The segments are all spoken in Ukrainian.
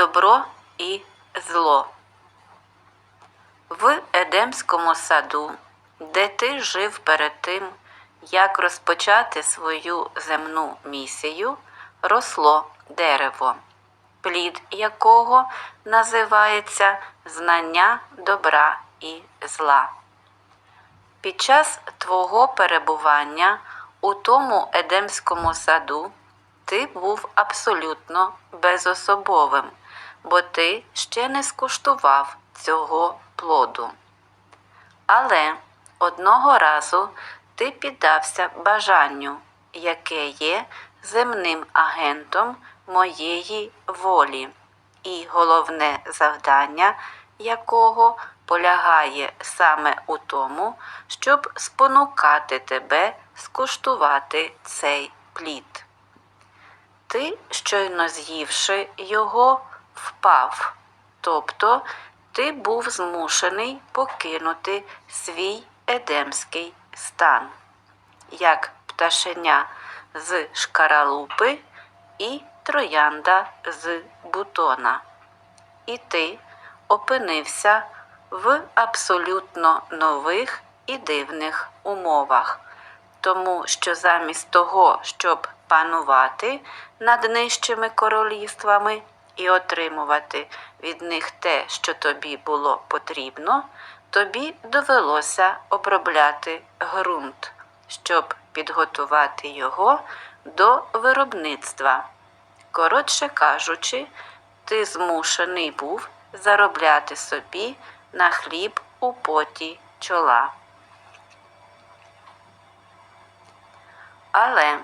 добро і зло. В Едемському саду, де ти жив перед тим, як розпочати свою земну місію, росло дерево, плід якого називається знання добра і зла. Під час твого перебування у тому Едемському саду ти був абсолютно безособовим, бо ти ще не скуштував цього плоду. Але одного разу ти піддався бажанню, яке є земним агентом моєї волі, і головне завдання якого полягає саме у тому, щоб спонукати тебе скуштувати цей плід. Ти, щойно з'ївши його, впав, тобто ти був змушений покинути свій едемський стан, як пташеня з шкаралупи і троянда з бутона. І ти опинився в абсолютно нових і дивних умовах, тому що замість того, щоб панувати над нижчими королівствами і отримувати від них те, що тобі було потрібно, тобі довелося обробляти ґрунт, щоб підготувати його до виробництва. Коротше кажучи, ти змушений був заробляти собі на хліб у поті чола. Але,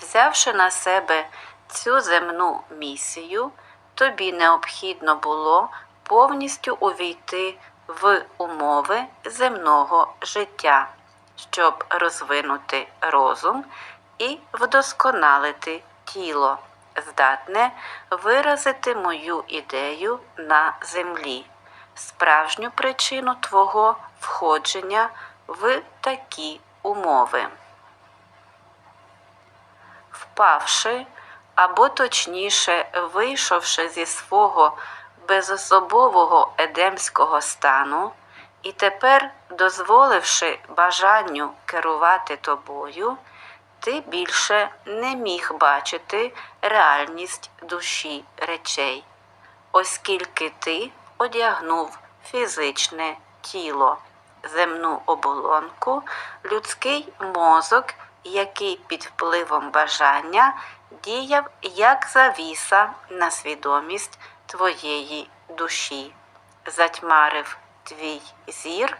взявши на себе цю земну місію, тобі необхідно було повністю увійти в умови земного життя, щоб розвинути розум і вдосконалити тіло, здатне виразити мою ідею на землі, справжню причину твого входження в такі умови. Впавши, або точніше вийшовши зі свого безособового едемського стану, і тепер, дозволивши бажанню керувати тобою, ти більше не міг бачити реальність душі речей, оскільки ти одягнув фізичне тіло, земну оболонку, людський мозок, який під впливом бажання діяв як завіса на свідомість твоєї душі, затьмарив твій зір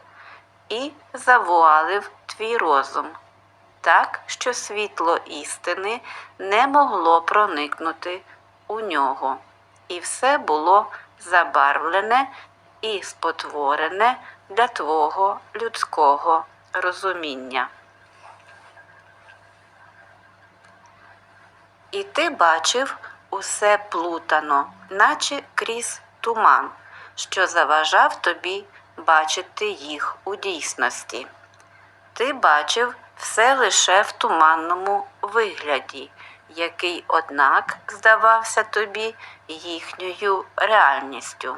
і завуалив твій розум, так що світло істини не могло проникнути у нього, і все було забарвлене і спотворене для твого людського розуміння. І ти бачив усе плутано, наче крізь туман, що заважав тобі бачити їх у дійсності. Ти бачив все лише в туманному вигляді, який, однак, здавався тобі їхньою реальністю.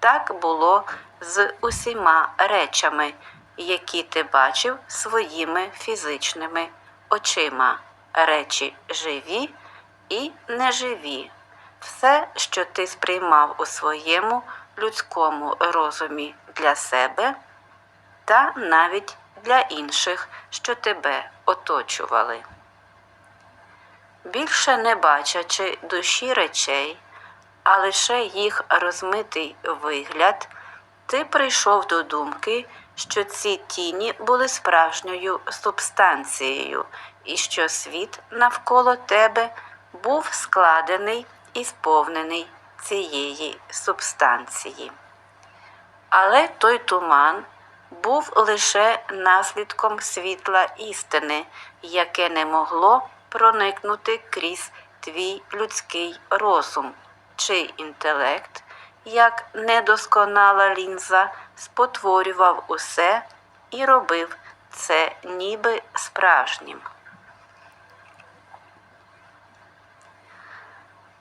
Так було з усіма речами, які ти бачив своїми фізичними очима, речі живі і неживі. Все, що ти сприймав у своєму людському розумі для себе, та навіть для інших, що тебе оточували. Більше не бачачи душі речей, а лише їх розмитий вигляд, ти прийшов до думки, що ці тіні були справжньою субстанцією, і що світ навколо тебе був складений і сповнений цієї субстанції. Але той туман був лише наслідком світла істини, яке не могло проникнути крізь твій людський розум, чий інтелект, як недосконала лінза, спотворював усе і робив це ніби справжнім.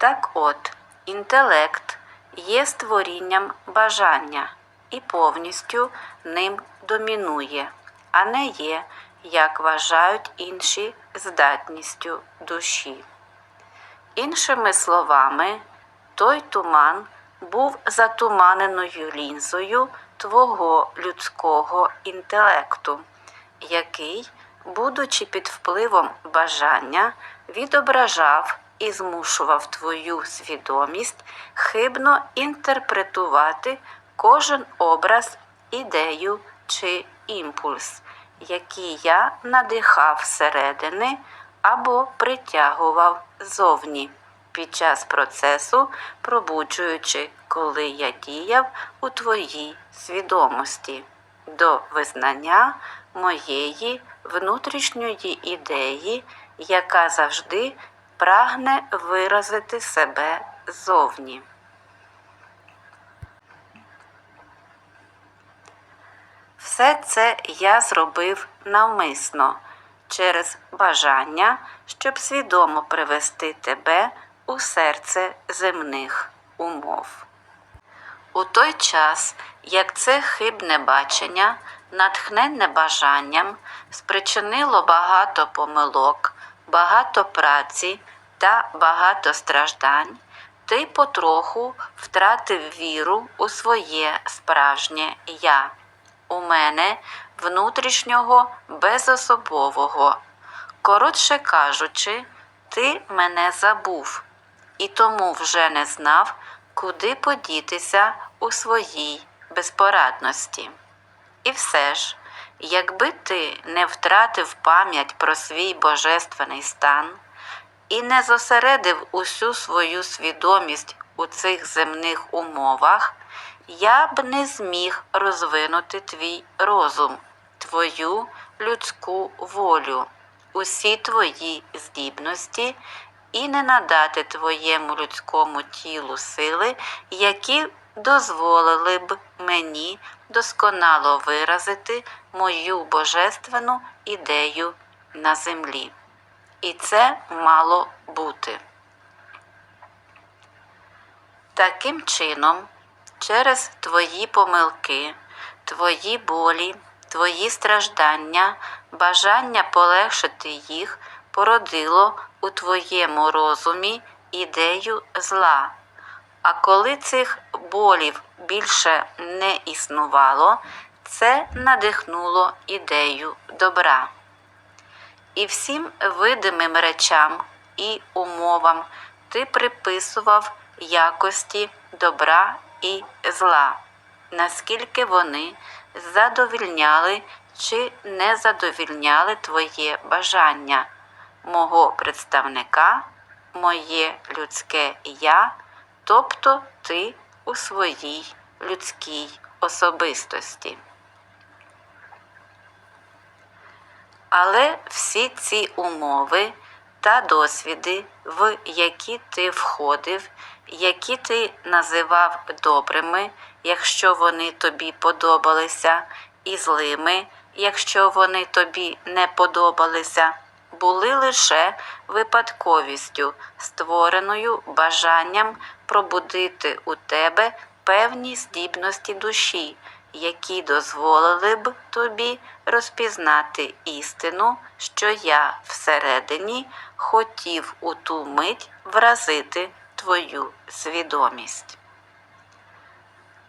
Так от, інтелект, є створінням бажання і повністю ним домінує, а не є, як вважають інші, здатністю душі. Іншими словами, той туман був затуманеною лінзою твого людського інтелекту, який, будучи під впливом бажання, відображав і змушував твою свідомість хибно інтерпретувати кожен образ, ідею чи імпульс, який я надихав зсередини або притягував зовні під час процесу, пробуджуючи, коли я діяв у твоїй свідомості. До визнання моєї внутрішньої ідеї, яка завжди прагне виразити себе зовні. Все це я зробив навмисно через бажання, щоб свідомо привести тебе у серце земних умов. У той час, як це хибне бачення, натхненне бажанням, спричинило багато помилок, багато праці та багато страждань, ти потроху втратив віру у своє справжнє я, у мене внутрішнього безособового. Коротше кажучи, ти мене забув і тому вже не знав, куди подітися у своїй безпорадності. І все ж, якби ти не втратив пам'ять про свій божественний стан і не зосередив усю свою свідомість у цих земних умовах, я б не зміг розвинути твій розум, твою людську волю, усі твої здібності і не надати твоєму людському тілу сили, які дозволили б мені досконало виразити мою божественну ідею на землі. І це мало бути. Таким чином, через твої помилки, твої болі, твої страждання, бажання полегшити їх породило у твоєму розумі ідею зла. А коли цих болів більше не існувало, це надихнуло ідею добра. І всім видимим речам і умовам ти приписував якості добра і зла, наскільки вони задовільняли чи не задовільняли твоє бажання, мого представника, моє людське я, тобто ти у своїй людській особистості. Але всі ці умови та досвіди, в які ти входив, які ти називав добрими, якщо вони тобі подобалися, і злими, якщо вони тобі не подобалися, були лише випадковістю, створеною бажанням пробудити у тебе певні здібності душі, які дозволили б тобі розпізнати істину, що я всередині хотів у ту мить вразити твою свідомість.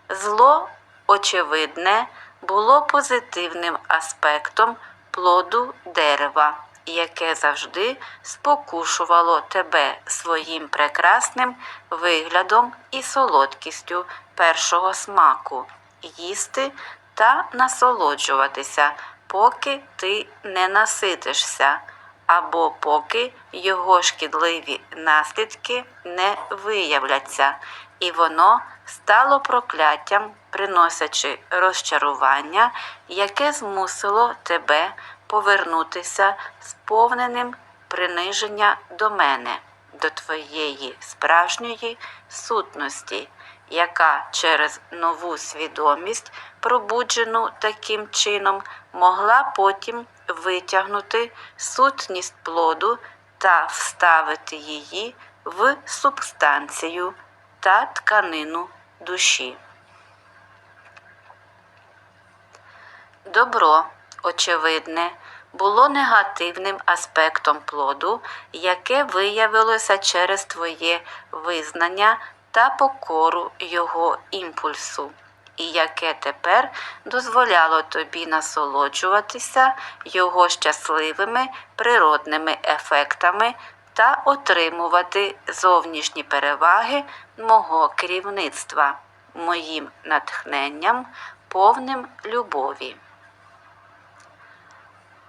Зло, очевидне, було позитивним аспектом плоду дерева, яке завжди спокушувало тебе своїм прекрасним виглядом і солодкістю першого смаку, їсти та насолоджуватися, поки ти не наситишся, або поки його шкідливі наслідки не виявляться, і воно стало прокляттям, приносячи розчарування, яке змусило тебе повернутися сповненим приниження до мене, до твоєї справжньої сутності, яка через нову свідомість, пробуджену таким чином, могла потім витягнути сутність плоду та вставити її в субстанцію та тканину душі. Добро, очевидне, було негативним аспектом плоду, яке виявилося через твоє визнання та покору його імпульсу, і яке тепер дозволяло тобі насолоджуватися його щасливими природними ефектами та отримувати зовнішні переваги мого керівництва, моїм натхненням, повним любові.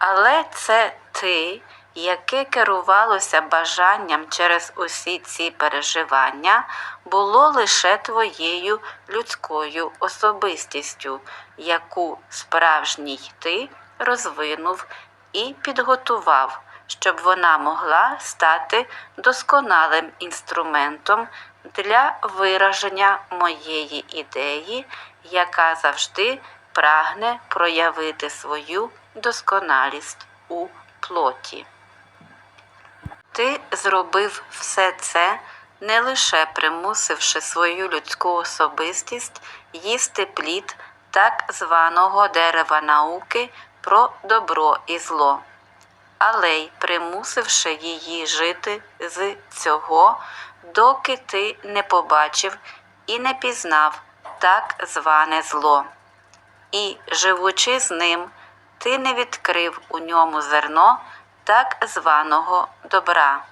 Але це ти, яке керувалося бажанням через усі ці переживання, було лише твоєю людською особистістю, яку справжній ти розвинув і підготував, щоб вона могла стати досконалим інструментом для вираження моєї ідеї, яка завжди прагне проявити свою досконалість у плоті. Ти зробив все це, не лише примусивши свою людську особистість їсти плід так званого дерева науки про добро і зло, але й примусивши її жити з цього, доки ти не побачив і не пізнав так зване зло. І, живучи з ним, ти не відкрив у ньому зерно так званого добра.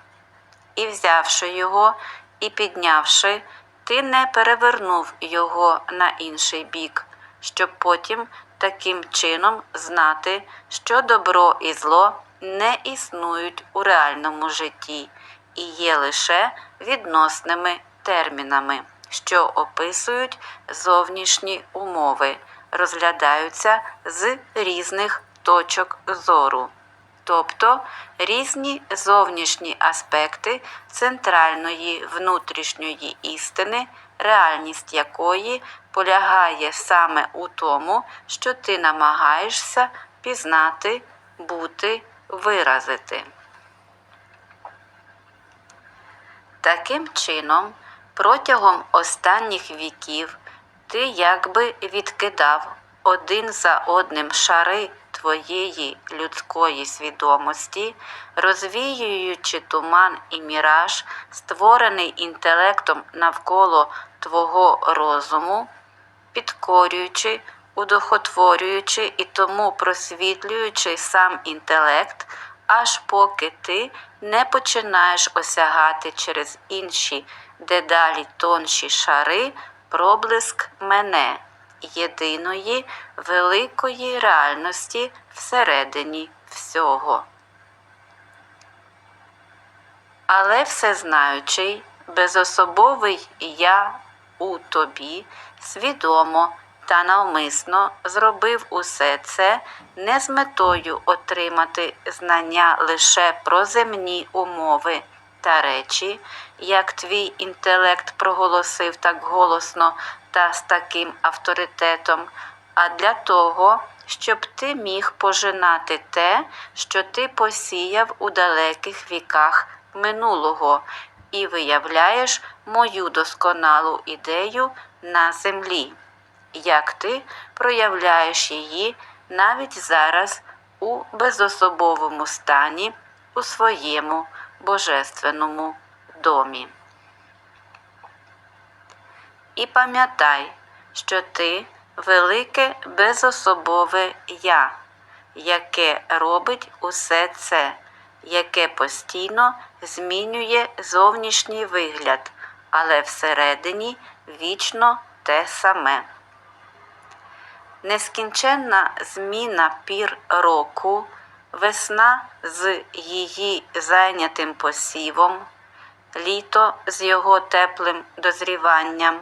І, взявши його і піднявши, ти не перевернув його на інший бік, щоб потім таким чином знати, що добро і зло не існують у реальному житті і є лише відносними термінами, що описують зовнішні умови, розглядаються з різних точок зору. Тобто різні зовнішні аспекти центральної внутрішньої істини, реальність якої полягає саме у тому, що ти намагаєшся пізнати, бути, виразити. Таким чином, протягом останніх віків ти якби відкидав один за одним шари твоєї людської свідомості, розвіюючи туман і міраж, створений інтелектом навколо твого розуму, підкорюючи, удохотворюючи і тому просвітлюючи сам інтелект, аж поки ти не починаєш осягати через інші дедалі тонші шари проблиск мене єдиної великої реальності всередині всього. Але всезнаючий, безособовий я у тобі свідомо та навмисно зробив усе це не з метою отримати знання лише про земні умови та речі, як твій інтелект проголосив так голосно та з таким авторитетом, а для того, щоб ти міг пожинати те, що ти посіяв у далеких віках минулого, і виявляєш мою досконалу ідею на землі, як ти проявляєш її навіть зараз у безособовому стані у своєму божественному домі. І пам'ятай, що ти велике безособове Я, яке робить усе це, яке постійно змінює зовнішній вигляд, але всередині вічно те саме. Нескінченна зміна пір року, весна з її зайнятим посівом, літо з його теплим дозріванням,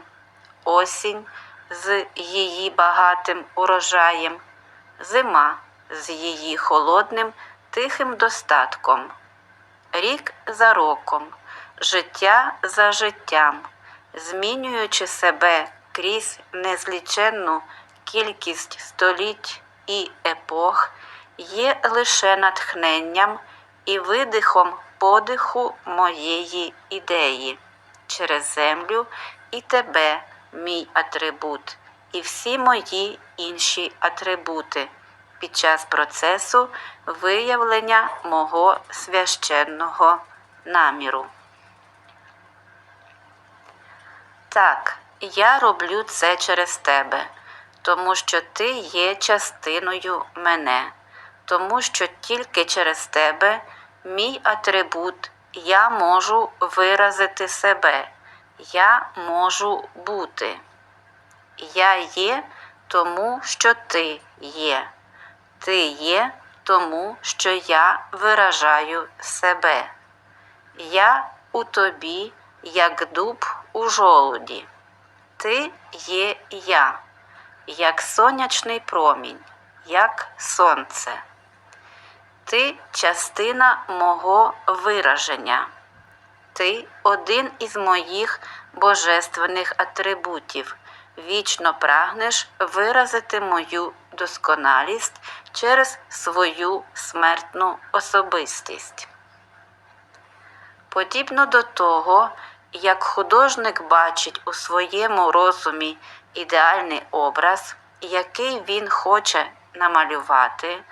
осінь з її багатим урожаєм, зима з її холодним тихим достатком, рік за роком, життя за життям, змінюючи себе крізь незліченну кількість століть і епох, є лише натхненням і видихом подиху моєї ідеї, через землю, і тебе, мій атрибут, і всі мої інші атрибути під час процесу виявлення мого священного наміру. Так, я роблю це через тебе, тому що ти є частиною мене, тому що тільки через тебе, мій атрибут, я можу виразити себе, я можу бути. Я є тому, що ти є. Ти є тому, що я виражаю себе. Я у тобі, як дуб у жолуді. Ти є я, як сонячний промінь, як сонце. Ти частина мого вираження. Ти один із моїх божественних атрибутів. Вічно прагнеш виразити мою досконалість через свою смертну особистість. Подібно до того, як художник бачить у своєму розумі ідеальний образ, який він хоче намалювати,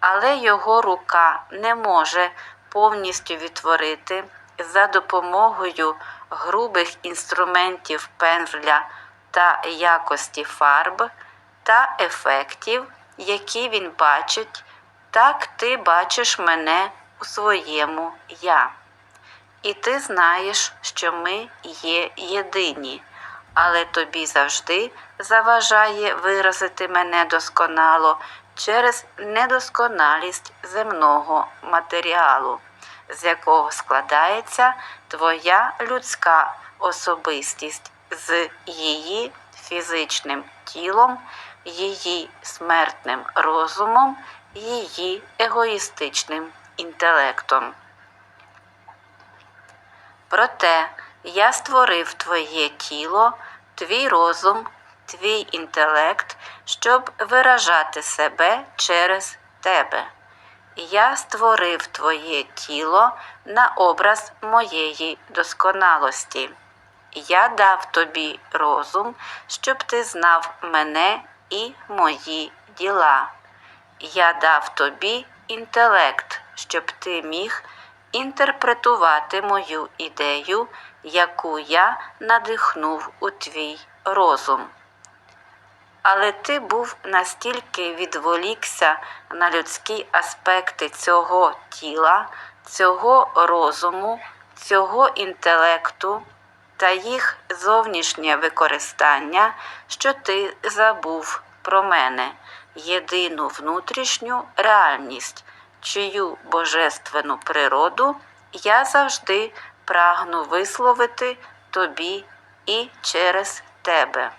але його рука не може повністю відтворити за допомогою грубих інструментів пензля та якості фарб та ефектів, які він бачить, так ти бачиш мене у своєму я. І ти знаєш, що ми є єдині, але тобі завжди заважає виразити мене досконало через недосконалість земного матеріалу, з якого складається твоя людська особистість з її фізичним тілом, її смертним розумом, її егоїстичним інтелектом. Проте я створив твоє тіло, твій розум, твій інтелект, щоб виражати себе через тебе. Я створив твоє тіло на образ моєї досконалості. Я дав тобі розум, щоб ти знав мене і мої діла. Я дав тобі інтелект, щоб ти міг інтерпретувати мою ідею, яку я надихнув у твій розум. Але ти був настільки відволікся на людські аспекти цього тіла, цього розуму, цього інтелекту та їх зовнішнє використання, що ти забув про мене, єдину внутрішню реальність, чию божественну природу я завжди прагну висловити тобі і через тебе.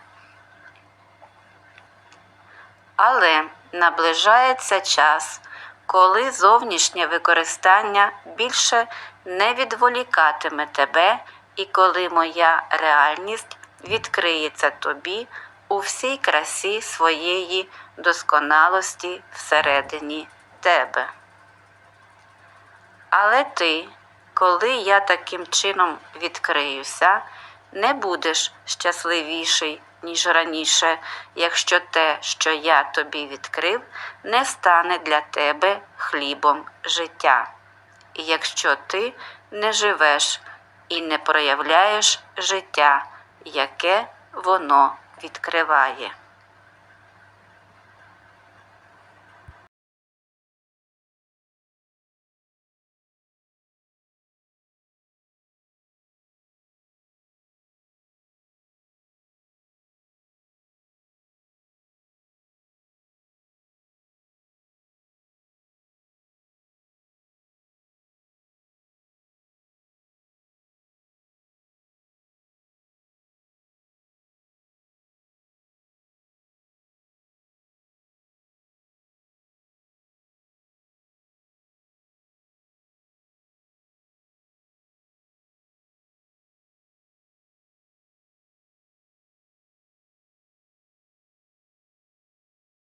Але наближається час, коли зовнішнє використання більше не відволікатиме тебе, і коли моя реальність відкриється тобі у всій красі своєї досконалості всередині тебе. Але ти, коли я таким чином відкриюся, не будеш щасливіший, ніж раніше, якщо те, що я тобі відкрив, не стане для тебе хлібом життя. І якщо ти не живеш і не проявляєш життя, яке воно відкриває.